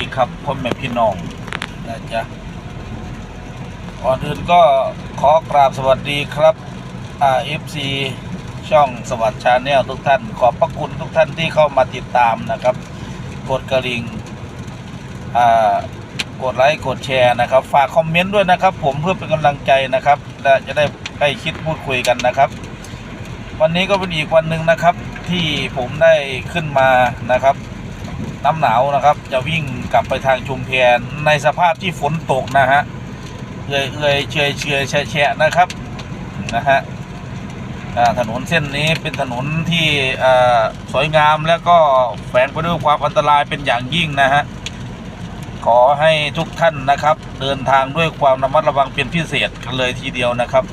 ีครับพ่อแม่พี่น้องนะจ๊ะก่อนอื่นก็ขอกราบสวัสดีครับอ่า FC ช่องสวัสดิ์ชาแนลทุกท่าน ขอบพระคุณทุกท่านที่เข้ามาติดตามนะครับ กดกระลิ่งอ่ากดไลค์กดแชร์นะครับ ฝากคอมเมนต์ด้วยนะครับ ผมเพื่อเป็นกำลังใจนะครับและจะได้ใกล้คิดพูดคุยกันนะครับ วันนี้ก็เป็นอีกวันหนึ่งนะครับที่ผมได้ขึ้นมานะครับ น้ำหนาวนะครับ จะวิ่งกลับไปทางชุมแพในสภาพที่ฝนตกนะฮะเอื่อยเอื่อยเฉยเฉยแฉะแฉะนะครับนะฮะถนนเส้นนี้เป็นถนนที่สวยงามแล้วก็แฝงไปด้วยความอันตรายเป็นอย่างยิ่งนะฮะขอให้ทุกท่านนะครับ เดินทางด้วยความระมัดระวังเป็นพิเศษกันเลยทีเดียวนะครับ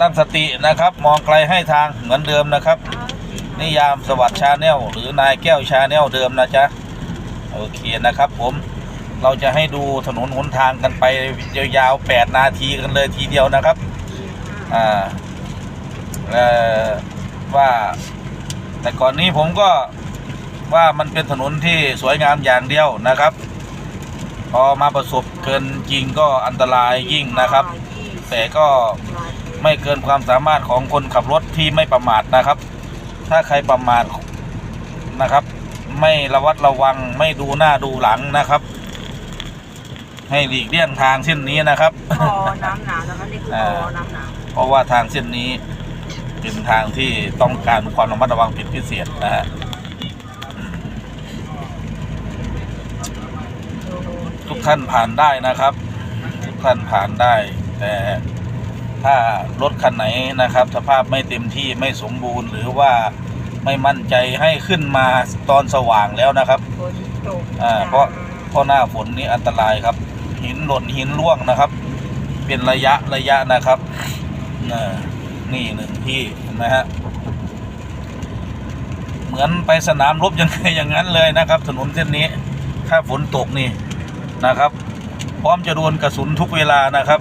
ตั้งสตินะครับ มองไกลให้ทางเหมือนเดิมนะครับ นิยามสวัสดิ์ชาแนลหรือนายแก้วชาแนลเดิมนะจ๊ะโอเคนะครับผมเราจะให้ดูถนนหนทางกันไปยาวๆ8นาทีกันเลยทีเดียวนะครับอ่าเออว่าแต่ก่อนนี้ผมก็ว่ามันเป็นถนนที่สวยงามอย่างเดียวนะครับ พอมาประสบเกินจริงก็อันตรายยิ่งนะครับ แต่ก็ไม่เกินความสามารถของคนขับรถที่ไม่ประมาทนะครับ ถ้าใครประมาทนะครับ ไม่ระวัดระวังไม่ดูหน้าดูหลังนะครับ ให้หลีกเลี่ยงทางเส้นนี้นะครับคอน้ำหนาวนะคะนี่คือคอน้ำหนาวเพราะว่าทางเส้นนี้เป็นทางที่ต้องการความระมัดระวังเป็นพิเศษนะฮะทุกท่านผ่านได้นะครับ ทุกท่านผ่านได้แต่ ถ้ารถคันไหนนะครับ สภาพไม่เต็มที่ไม่สมบูรณ์ หรือว่าไม่มั่นใจให้ขึ้นมาตอนสว่างแล้วนะครับฝนตกอ่าเพราะเพราะหน้าฝนนี่อันตรายครับ หินหล่นหินร่วงนะครับ เป็นระยะระยะนะครับน่ะนี่หนึ่งที่เห็นไหมฮะเหมือนไปสนามรบยังไงอย่างนั้นเลยนะครับ ถนนเส้นนี้ถ้าฝนตกนี่นะครับ พร้อมจะโดนกระสุนทุกเวลานะครับ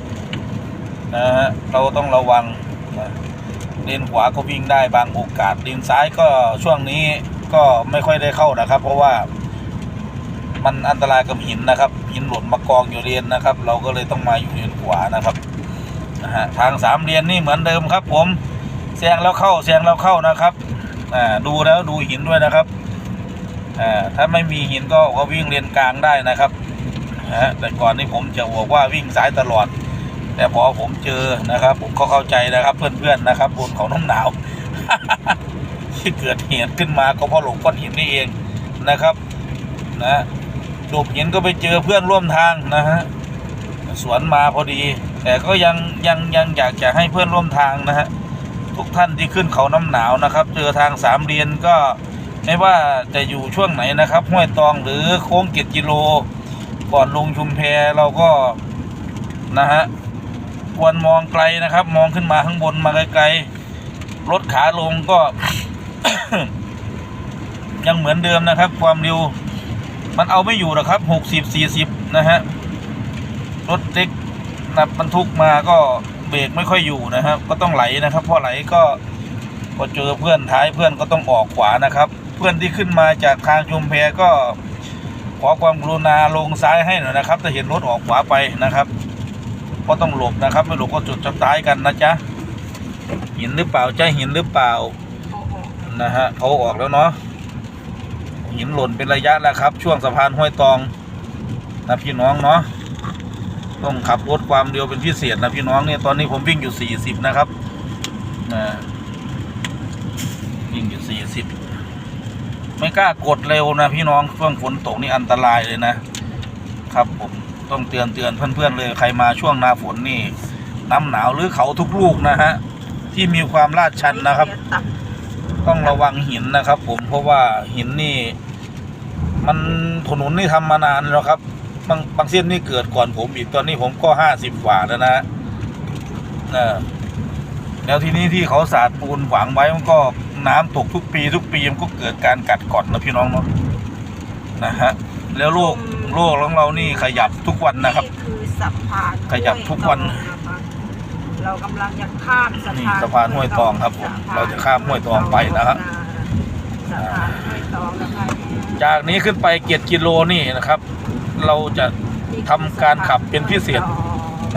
นะฮะเราต้องระวังเลนขวาก็วิ่งได้บางโอกาสเลนซ้ายก็ช่วงนี้ก็ไม่ค่อยได้เข้านะครับ เพราะว่ามันอันตรายกับหินนะครับ หินหล่นมากองอยู่เลนนะครับ เราก็เลยต้องมาอยู่เลนขวานะครับนะฮะทางสามเลนนี่เหมือนเดิมครับ ผมแซงแล้วเข้าแซงแล้วเข้านะครับอ่าดูแล้วดูหินด้วยนะครับอ่าถ้าไม่มีหินก็ก็วิ่งเลนกลางได้นะครับนะฮะแต่ก่อนนี้ผมจะบอกว่าวิ่งสายตลอด แต่พอผมเจอนะครับ ผมก็เข้าใจนะครับ เพื่อนๆนะครับบนเขาน้ำหนาว ที่เกิดเหตุขึ้นมาก็เพราะหลงก้อนหินนี่เองนะครับนะหลบหินก็ไปเจอเพื่อนร่วมทางนะฮะสวนมาพอดี แต่ก็ยังยังยังอยากจะให้เพื่อนร่วมทางนะฮะทุกท่านที่ขึ้นเขาน้ำหนาวนะครับ เจอทางสามเรียนก็ไม่ว่าจะอยู่ช่วงไหนนะครับห้วยตองหรือโค้งเกียรติกิโล ก่อนลงชุมแพเราก็นะฮะ ควรมองไกลนะครับ มองขึ้นมาข้างบนมาไกลๆรถขาลงก็ ยังเหมือนเดิมนะครับ ความเร็ว มันเอาไม่อยู่หรอกครับหกสิบสี่สิบนะฮะรถเล็กนับบรรทุกมาก็เบรกไม่ค่อยอยู่นะครับ ก็ต้องไหลนะครับพอไหลก็พอเจอเพื่อนท้ายเพื่อนก็ต้องออกขวานะครับ เพื่อนที่ขึ้นมาจากทางชุมแพก็ขอความกรุณาลงซ้ายให้หน่อยนะครับถ้าเห็นรถออกขวาไปนะครับ ก็ต้องหลบนะครับ ไม่หลบก็จุดจะตายกันนะจ๊ะหินหรือเปล่าจะหินหรือเปล่านะฮะเขาออกแล้วเนาะหินหล่นเป็นระยะแล้วครับ ช่วงสะพานห้วยตองนะพี่น้องเนาะต้องขับรถความเร็วเป็นพิเศษนะพี่น้องเนี่ยตอนนี้ผมวิ่งอยู่สี่สิบนะครับนะวิ่งอยู่สี่สิบไม่กล้ากดเร็วนะพี่น้องช่วงฝนตกนี่อันตรายเลยนะครับผม ต้องเตือนเตือนเพื่อนๆเลยใครมาช่วงหน้าฝนนี่ น้ำหนาวหรือเขาทุกลูกนะฮะที่มีความลาดชันนะครับ ต้องระวังหินนะครับ ผมเพราะว่าหินนี่ มันถนนนี่ทำมานานแล้วครับบางบางเส้นนี่เกิดก่อนผมอีกตอนนี้ผมก็ห้าสิบกว่าแล้วนะเออแล้วทีนี้ที่เขาสาดปูนขวางไว้มันก็น้ำตกทุกปี ทุกปีมันก็เกิดการกัดก่อนนะพี่น้องเนาะนะฮะแล้วโลก โลกของเรานี่ขยับทุกวันนะครับนี่คือสะพานขยับทุกวันนะคะเรากำลังจะข้ามสะนี่พานสะพานห้วยตองครับผมเราจะข้ามห้วยตองไปนะครับ สะพานห้วยตองนะคะจากนี้ขึ้นไปเกียรติกิโลนี่นะครับ เราจะ ทำการขับเป็นพิเศษ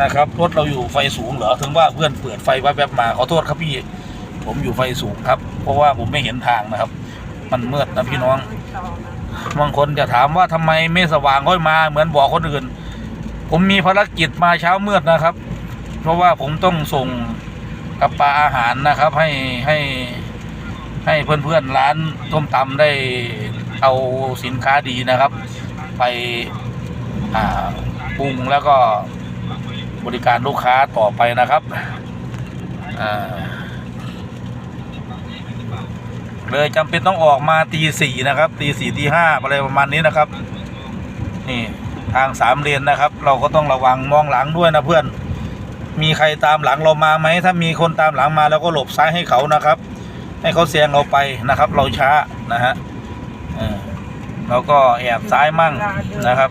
นะครับรถเราอยู่ไฟสูงเหรอถึงว่าเพื่อนเปิดไฟแวบๆมาขอโทษครับพี่ ผมอยู่ไฟสูงครับ เพราะว่าผมไม่เห็นทางนะครับ มันมืดนะพี่น้อง บางคนจะถามว่าทำไมไม่สว่างค่อยมาเหมือนบอกคนอื่น ผมมีภารกิจมาเช้ามืดนะครับ เพราะว่าผมต้องส่งกับปลาอาหารนะครับ ให้ให้ให้เพื่อนๆร้านต้มตำได้เอาสินค้าดีนะครับ ไปปรุงแล้วก็บริการลูกค้าต่อไปนะครับอ่า เลยจำเป็นต้องออกมาตีสี่นะครับตีสี่ตีห้าอะไรประมาณนี้นะครับ นี่ทางสามเลนนะครับ เราก็ต้องระวังมองหลังด้วยนะเพื่อน มีใครตามหลังเรามาไหมถ้ามีคนตามหลังมาเราก็หลบซ้ายให้เขานะครับ ให้เขาแซงเราไปนะครับ เราช้านะฮะเออเราก็แอบซ้ายมั่งนะครับ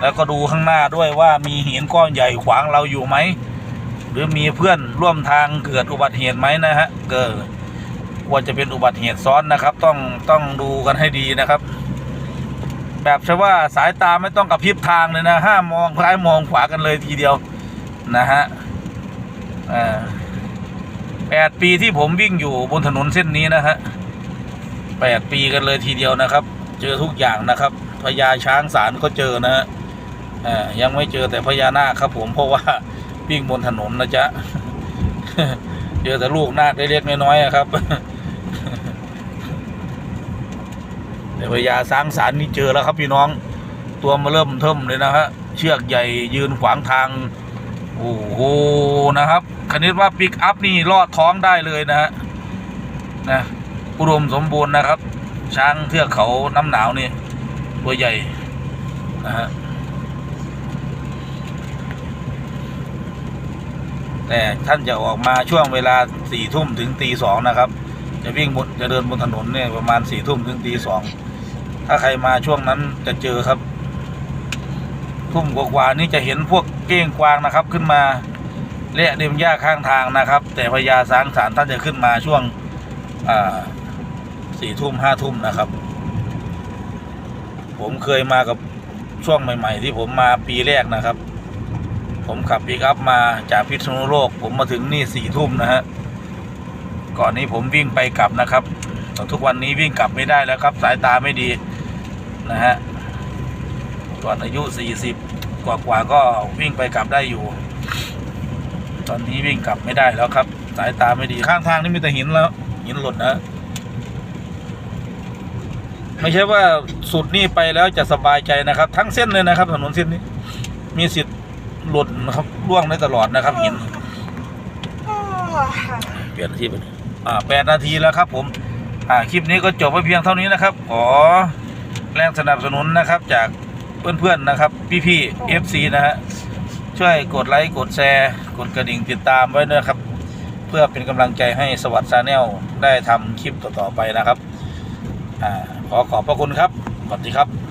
แล้วก็ดูข้างหน้าด้วยว่ามีหินก้อนใหญ่ขวางเราอยู่ไหมหรือมีเพื่อนร่วมทางเกิดอุบัติเหตุไหมนะฮะเกิด ควรจะเป็นอุบัติเหตุซ้อนนะครับ ต้องต้องดูกันให้ดีนะครับ แบบใช่ว่าสายตาไม่ต้องกระพริบทางเลยนะห้ามมองซ้ายมองขวากันเลยทีเดียวนะฮะแปดปีที่ผมวิ่งอยู่บนถนนเส้นนี้นะฮะแปดปีกันเลยทีเดียวนะครับ เจอทุกอย่างนะครับพญาช้างสารก็เจอนะฮะยังไม่เจอแต่พญานาคครับ ผมเพราะว่าวิ่งบนถนนนะจ๊ะเจอแต่ลูกนาคเล็กๆน้อยๆอะครับ แต่ พญาช้างสารนี่เจอแล้วครับพี่น้อง ตัวมาเริ่มเทิมเลยนะฮะเชือกใหญ่ยืนขวางทางโอ้โหนะครับคณิตว่าปิกอัพนี่ลอดท้องได้เลยนะฮะนะอุดมสมบูรณ์นะครับ ช้างเทือกเขาน้ำหนาวนี่ตัวใหญ่นะฮะแต่ท่านจะออกมาช่วงเวลาสี่ทุ่มถึงตีสองนะครับ จะวิ่งบนจะเดินบนถนนเนี่ยประมาณสี่ทุ่มถึงตีสองถ้าใครมาช่วงนั้นจะเจอครับ ทุ่มกว่าๆนี่จะเห็นพวกเก้งกวางนะครับ ขึ้นมาเละเดิมหญ้าข้างทางนะครับ แต่พญาสางสารท่านจะขึ้นมาช่วงสี่ทุ่มห้าทุ่มนะครับ ผมเคยมากับช่วงใหม่ ๆ ที่ผมมาปีแรกนะครับ ผมขับปิกอัพมาจากพิษณุโลก ผมมาถึงนี่สี่ทุ่มนะฮะ ก่อนนี้ผมวิ่งไปกลับนะครับแต่ทุกวันนี้วิ่งกลับไม่ได้แล้วครับ สายตาไม่ดีนะฮะก่อนอายุ 40 กว่ากว่าๆก็วิ่งไปกลับได้อยู่ ตอนนี้วิ่งกลับไม่ได้แล้วครับ สายตาไม่ดีข้างทางนี่มีแต่หินแล้วหินหล่นนะไม่ใช่ว่าสุดนี่ไปแล้วจะสบายใจนะครับ ทั้งเส้นเลยนะครับ ถนนเส้นนี้ มีสิทธิ์หล่นนะครับร่วงได้ตลอดนะครับหินเปลี่ยนนาทีไปเลยอ่า แปดนาทีแล้วครับผมอ่าคลิปนี้ก็จบไปเพียงเท่านี้นะครับ ขอแรงสนับสนุนนะครับจากเพื่อนๆนะครับ พี่ๆ FC นะฮะช่วยกดไลค์กดแชร์ กดกระดิ่งติดตามไว้ด้วยครับ เพื่อเป็นกำลังใจให้สวัสดิ์ชาแนลได้ทำคลิปต่อๆไปนะครับอ่าขอขอบพระคุณครับสวัสดีครับ